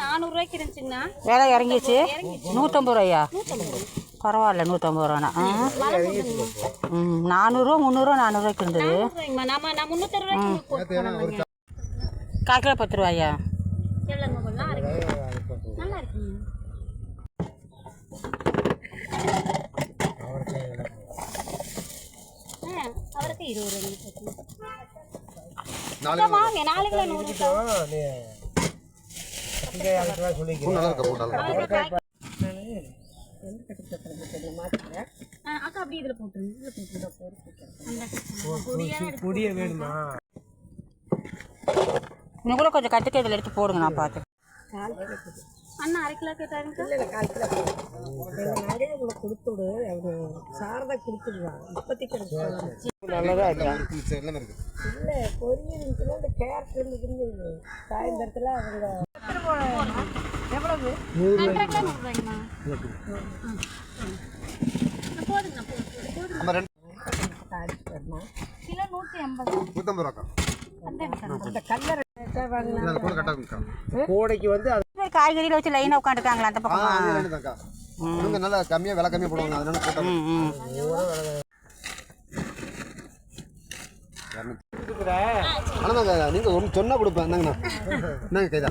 நானூறுரூவாய்க்கு இருந்துச்சுங்கண்ணா. விலை இறங்கிச்சு நூற்றம்பது ரூபாயா? பரவாயில்ல நூற்றம்பது ரூபாண்ணா. ம் நானூறுரூவா முந்நூறுரூவா நானூறுரூவாய்க்கு இருந்தது. கால் கிலோ பத்து ரூபாயா? அவருக்கு இருபது நாளைக்கு வாங்க நாலு கிலோ நூறு இன்னும் கொஞ்சம் கற்றுக்க இதில் எடுத்து போடுங்க நான் பார்த்து அண்ணா அரை கிலோ கேட்டாருங்க. நகையை உங்களை கொடுத்து விடு அவரு சாரதா கொடுத்துடுவான் இப்போதைக்கு இல்லை பொரியல் இருந்துச்சுன்னா இந்த கேரட் இருந்துச்சுன்னு சாயந்தரத்தில் அவங்க எவ்வளவு கிலோ நூற்றி எண்பது நூற்றம்பது கல்லறை அந்த கோடைக்கு வந்து காய்கறியில் வச்சு லைனாக உட்காந்துருக்காங்களா அந்த பக்கம் நல்லா கம்மியா விலை போடுவாங்க அதனால போட்டாங்க நீங்க ஒன்று சொன்னால் கொடுப்பேன் என்னங்கண்ணா என்னங்க கைதா